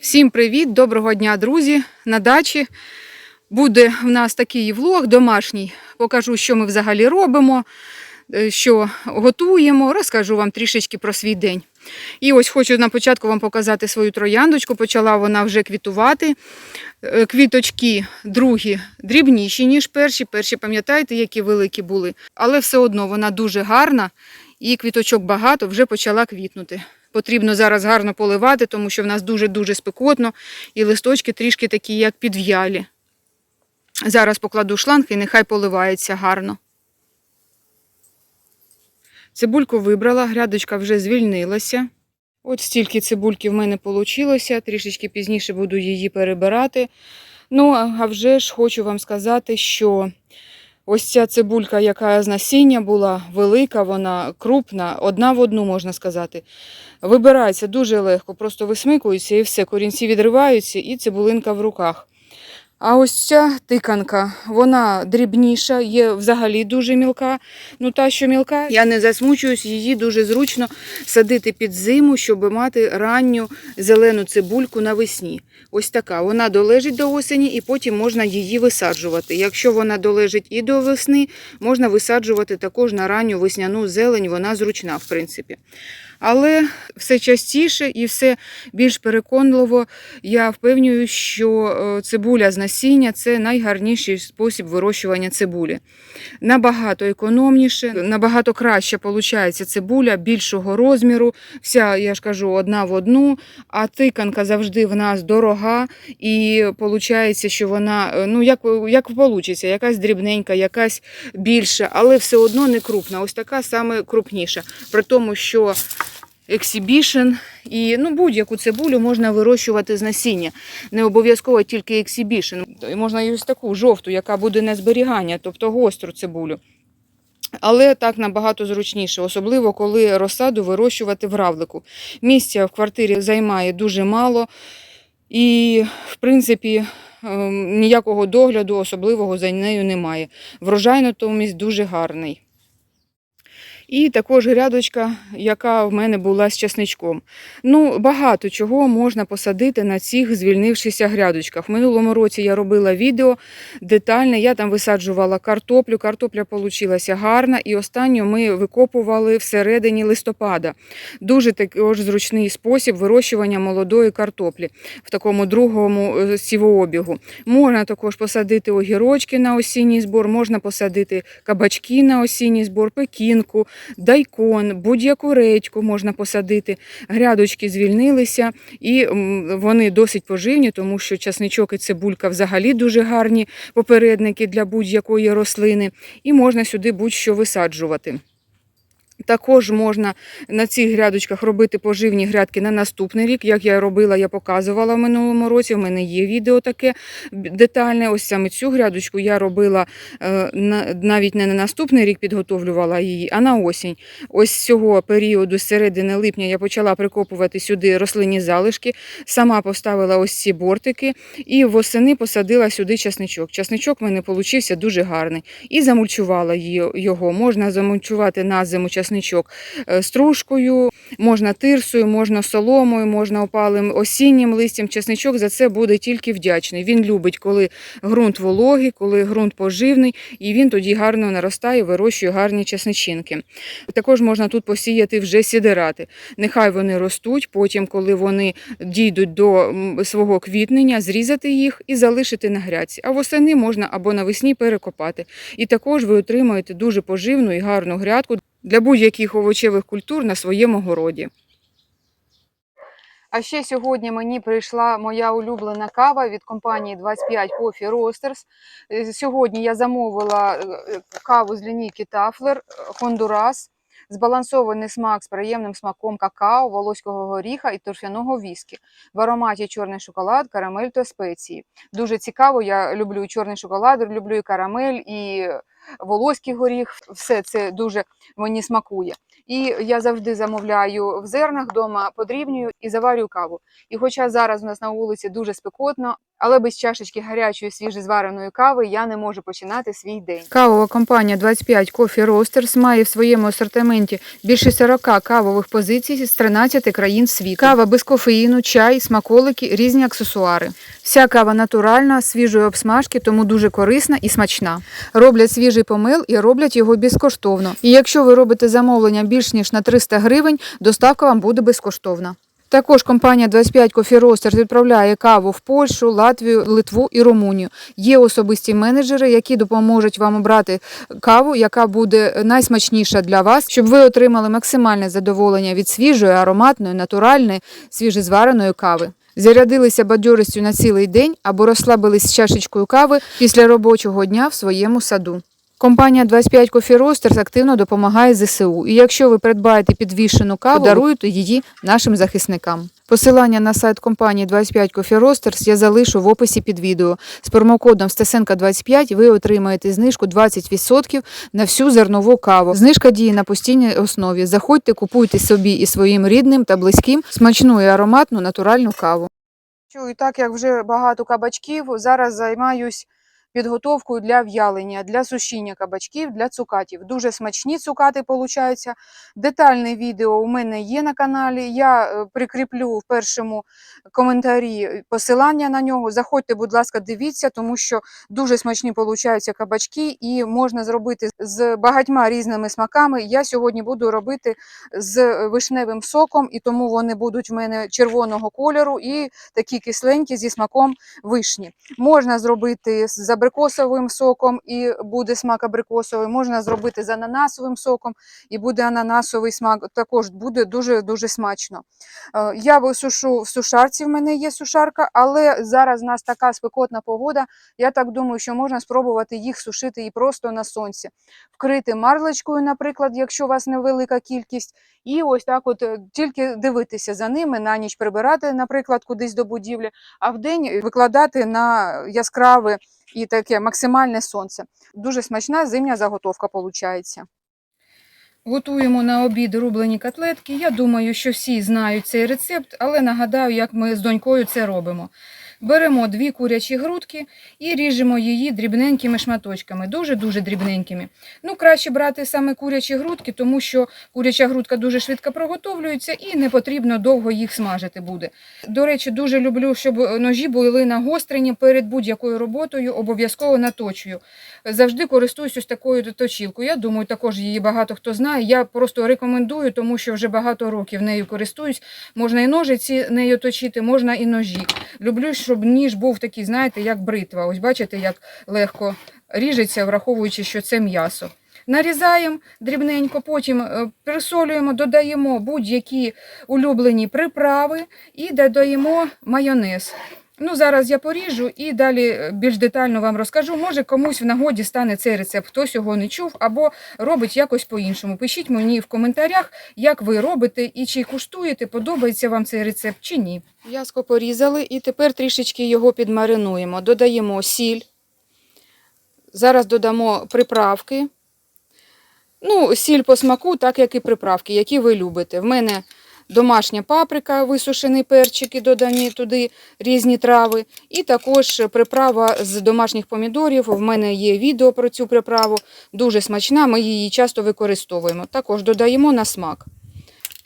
Всім привіт, доброго дня, друзі! На дачі буде в нас такий влог домашній. Покажу, що ми взагалі робимо, е, що готуємо. Розкажу вам трішечки про свій день. І ось хочу на початку вам показати свою трояндочку. Почала вона вже квітувати. Е, Квіточки другі дрібніші, ніж перші. Перші, пам'ятаєте, які великі були. Але все одно вона дуже гарна і квіточок багато вже почала квітнути. Потрібно зараз гарно поливати, тому що в нас дуже-дуже спекотно, і листочки трішки такі, як підв'ялі. Зараз покладу шланг і нехай поливається гарно. Цибульку вибрала, грядочка вже звільнилася. От стільки цибульки в мене вийшло, трішечки пізніше буду її перебирати. Ну, а вже ж хочу вам сказати, що ось ця цибулька, яка з насіння була велика, вона крупна, одна в одну, можна сказати. Вибирається дуже легко, просто висмикується і все, корінці відриваються, і цибулинка в руках. А ось ця тиканка, вона дрібніша, є взагалі дуже мілка. Ну та, що мілка, я не засмучуюсь, її дуже зручно садити під зиму, щоб мати ранню зелену цибульку навесні. Ось така. Вона долежить до осені і потім можна її висаджувати. Якщо вона долежить і до весни, можна висаджувати також на ранню весняну зелень, вона зручна, в принципі. Але все частіше і все більш переконливо я впевнюю, що е, цибуля з насіння це найгарніший спосіб вирощування цибулі. Набагато економніше, набагато краще виходить цибуля більшого розміру. Вся, я ж кажу, одна в одну, а тиканка завжди в нас дорога, і виходить, що вона, е, ну як, як вийде, якась дрібненька, якась більша, але все одно не крупна. Ось така саме крупніша. При тому, що ексібішн і ну, будь-яку цибулю можна вирощувати з насіння. Не обов'язково тільки ексібішн. Можна і ось таку жовту, яка буде на зберігання, тобто гостру цибулю. Але так набагато зручніше, особливо коли розсаду вирощувати в равлику. Місця в квартирі займає дуже мало, і, в принципі, ем, ніякого догляду особливого за нею немає. Врожай натомість дуже гарний. І також грядочка, яка в мене була з часничком. Ну, багато чого можна посадити на цих звільнившихся грядочках. В минулому році я робила відео детальне, я там висаджувала картоплю. Картопля вийшла гарна, і останню ми викопували всередині листопада. Дуже також зручний спосіб вирощування молодої картоплі в такому другому е, сівообігу. Можна також посадити огірочки на осінній збор, можна посадити кабачки на осінній збор, пекінку дайкон, будь-яку редьку можна посадити. Грядочки звільнилися і вони досить поживні, тому що часничок і цибулька взагалі дуже гарні попередники для будь-якої рослини, і можна сюди будь-що висаджувати. Також можна на цих грядочках робити поживні грядки на наступний рік. Як я робила, я показувала в минулому році. У мене є відео таке детальне. Ось саме цю грядочку я робила е, навіть не на наступний рік підготовлювала її, а на осінь. Ось з цього періоду, з середини липня, я почала прикопувати сюди рослинні залишки, сама поставила ось ці бортики і восени посадила сюди часничок. Часничок в мене получився дуже гарний. І замульчувала його. Можна замульчувати на зиму часничок е, стружкою, можна тирсою, можна соломою, можна опалим осіннім листям. Часничок за це буде тільки вдячний. Він любить, коли ґрунт вологий, коли ґрунт поживний, і він тоді гарно наростає, вирощує гарні часничинки. Також можна тут посіяти вже сідерати. Нехай вони ростуть, потім, коли вони дійдуть до свого квітнення, зрізати їх і залишити на грядці. А восени можна або навесні перекопати. І також ви отримаєте дуже поживну і гарну грядку для будь-яких овочевих культур на своєму городі. А ще сьогодні мені прийшла моя улюблена кава від компанії 25 Coffee Roasters. Е, Сьогодні я замовила е, каву з лінійки Тафлер Хондурас. Збалансований смак з приємним смаком какао, волоського горіха і торфяного віскі. В ароматі чорний шоколад, карамель та спеції. Дуже цікаво, я люблю чорний шоколад, люблю і карамель, і волоський горіх. Все це дуже мені смакує. І я завжди замовляю в зернах вдома, подрібнюю і заварюю каву. І хоча зараз у нас на вулиці дуже спекотно, Але без чашечки гарячої свіжезвареної кави я не можу починати свій день. Кавова компанія 25 Coffee Roasters має в своєму асортименті більше 40 кавових позицій з 13 країн світу. Кава без кофеїну, чай, смаколики, різні аксесуари. Вся кава натуральна, свіжої обсмажки, тому дуже корисна і смачна. Роблять свіжий помил і роблять його безкоштовно. І якщо ви робите замовлення більш ніж на 300 гривень, доставка вам буде безкоштовна. Також компанія 25 Coffee Roasters відправляє каву в Польщу, Латвію, Литву і Румунію. Є особисті менеджери, які допоможуть вам обрати каву, яка буде найсмачніша для вас, щоб ви отримали максимальне задоволення від свіжої, ароматної, натуральної, свіжезвареної кави. Зарядилися бадьористю на цілий день або розслабились з чашечкою кави після робочого дня в своєму саду. Компанія 25 Coffee Roasters активно допомагає ЗСУ. І якщо ви придбаєте підвішену каву, подаруєте її нашим захисникам. Посилання на сайт компанії 25 Coffee Roasters я залишу в описі під відео. З промокодом Стесенка 25 ви отримаєте знижку 20% на всю зернову каву. Знижка діє на постійній основі. Заходьте, купуйте собі і своїм рідним та близьким смачну і ароматну натуральну каву. І так як вже багато кабачків, зараз займаюсь підготовкою для в'ялення, для сушіння кабачків, для цукатів. Дуже смачні цукати получаються. Детальне відео у мене є на каналі. Я е, прикріплю в першому коментарі посилання на нього. Заходьте, будь ласка, дивіться, тому що дуже смачні получаються кабачки і можна зробити з багатьма різними смаками. Я сьогодні буду робити з вишневим соком, і тому вони будуть в мене червоного кольору і такі кисленькі зі смаком вишні. Можна зробити з абрикосовим соком і буде смак абрикосовий. Можна зробити з ананасовим соком і буде ананасовий смак. Також буде дуже дуже смачно. Е, Я висушу в сушарці. В мене є сушарка, але зараз у нас така спекотна погода. Я так думаю, що можна спробувати їх сушити і просто на сонці. Вкрити марлечкою, наприклад, якщо у вас невелика кількість. І ось так, от е, тільки дивитися за ними, на ніч прибирати, наприклад, кудись до будівлі, а вдень викладати на яскраве і таке максимальне сонце. Дуже смачна зимня заготовка виходить. Готуємо на обід рублені котлетки. Я думаю, що всі знають цей рецепт, але нагадаю, як ми з донькою це робимо. Беремо дві курячі грудки і ріжемо її дрібненькими шматочками, дуже-дуже дрібненькими. Ну, краще брати саме курячі грудки, тому що куряча грудка дуже швидко проготовлюється і не потрібно довго їх смажити буде. До речі, дуже люблю, щоб ножі були нагострені перед будь-якою роботою, обов'язково наточую. Завжди користуюсь ось такою точілкою. Я думаю, також її багато хто знає. Я просто рекомендую, тому що вже багато років нею користуюсь. Можна і ножиці нею точити, можна і ножі. Люблю, щоб ніж був такий, знаєте, як бритва. Ось бачите, як легко ріжеться, враховуючи, що це м'ясо. Нарізаємо дрібненько, потім е, присолюємо, додаємо будь-які улюблені приправи і додаємо майонез. Ну, зараз я поріжу і далі е, більш детально вам розкажу. Може, комусь в нагоді стане цей рецепт, хтось його не чув або робить якось по-іншому. Пишіть мені в коментарях, як ви робите і чи куштуєте, подобається вам цей рецепт чи ні. М'яско порізали і тепер трішечки його підмаринуємо. Додаємо сіль. Зараз додамо приправки. Ну, сіль по смаку, так як і приправки, які ви любите. В мене домашня паприка, висушений перчики, додані туди різні трави. І також приправа з домашніх помідорів. В мене є відео про цю приправу. Дуже смачна, ми її часто використовуємо. Також додаємо на смак.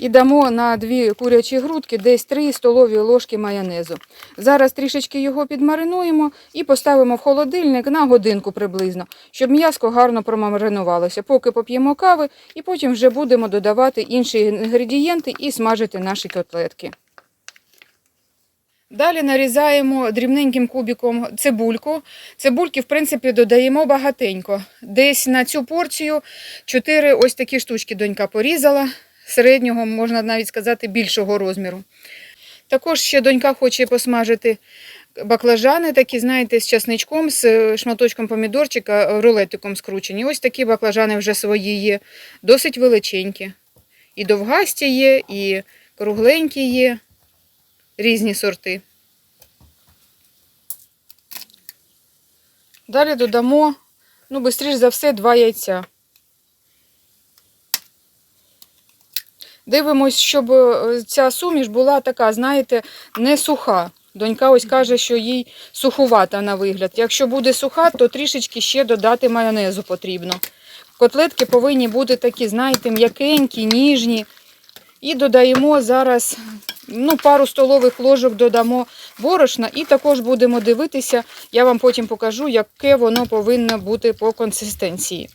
І дамо на дві курячі грудки десь 3 столові ложки майонезу. Зараз трішечки його підмаринуємо і поставимо в холодильник на годинку приблизно, щоб м'яско гарно промаринувалося. Поки поп'ємо кави, і потім вже будемо додавати інші інгредієнти і смажити наші котлетки. Далі нарізаємо дрібненьким кубиком цибульку. Цибульки, в принципі, додаємо багатенько. Десь на цю порцію 4 ось такі штучки донька порізала, середнього, можна навіть сказати, більшого розміру. Також ще донька хоче посмажити баклажани, такі, знаєте, з часничком, з шматочком помідорчика, рулетиком скручені. Ось такі баклажани вже свої є, досить величенькі. І довгасті є, і кругленькі є, різні сорти. Далі додамо, ну, швидше за все, два яйця. Дивимось, щоб е, ця суміш була така, знаєте, не суха. Донька ось каже, що їй сухувата на вигляд. Якщо буде суха, то трішечки ще додати майонезу потрібно. Котлетки повинні бути такі, знаєте, м'якенькі, ніжні. І додаємо зараз ну, пару столових ложок додамо борошна і також будемо дивитися, я вам потім покажу, яке воно повинно бути по консистенції.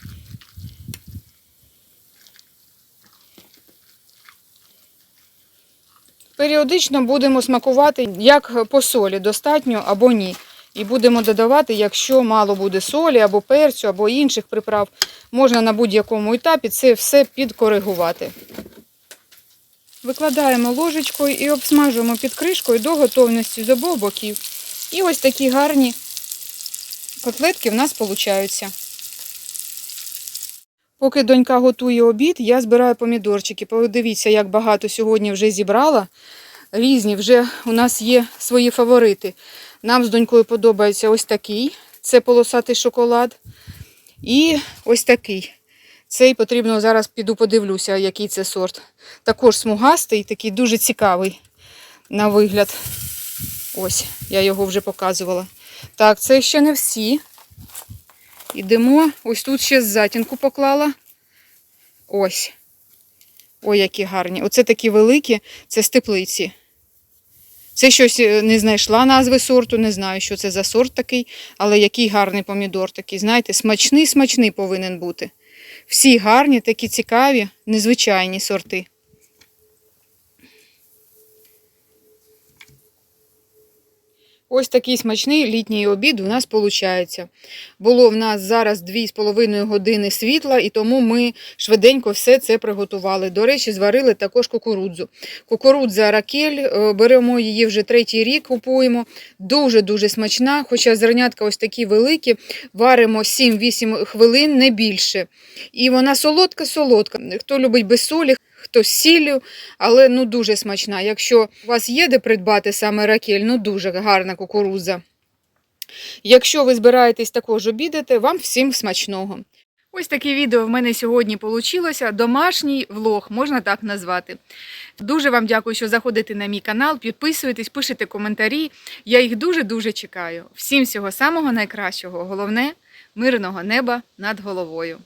Періодично будемо смакувати, як по солі, достатньо або ні. І будемо додавати, якщо мало буде солі або перцю, або інших приправ, можна на будь-якому етапі це все підкоригувати. Викладаємо ложечкою і обсмажуємо під кришкою до готовності з обох боків. І ось такі гарні котлетки в нас получаються. Поки донька готує обід, я збираю помідорчики. Подивіться, як багато сьогодні вже зібрала. Різні вже у нас є свої фаворити. Нам з донькою подобається ось такий, це полосатий шоколад. І ось такий. Цей потрібно зараз піду подивлюся, який це сорт. Також смугастий, такий дуже цікавий на вигляд. Ось, я його вже показувала. Так, це ще не всі. Ідемо. Ось тут ще затінку поклала. Ось. Ой, які гарні. Оце такі великі, це з теплиці. Це щось е, не знайшла назви сорту, не знаю, що це за сорт такий, але який гарний помідор такий, знаєте, смачний, смачний повинен бути. Всі гарні, такі цікаві, незвичайні сорти. Ось такий смачний літній обід у нас виходить. Було в нас зараз 2,5 години світла, і тому ми швиденько все це приготували. До речі, зварили також кукурудзу. Кукурудза ракель, е, беремо її вже третій рік, купуємо. Дуже-дуже смачна, хоча зернятка ось такі великі, варимо 7-8 хвилин, не більше. І вона солодка-солодка. Хто любить без солі, хто з сіллю, але ну дуже смачна. Якщо у вас є де придбати саме ракель, ну дуже гарна кукурудза. Якщо ви збираєтесь також обідати, вам всім смачного. Ось таке відео в мене сьогодні вийшло. Домашній влог, можна так назвати. Дуже вам дякую, що заходите на мій канал, підписуєтесь, пишете коментарі. Я їх дуже-дуже чекаю. Всім всього самого найкращого. Головне мирного неба над головою.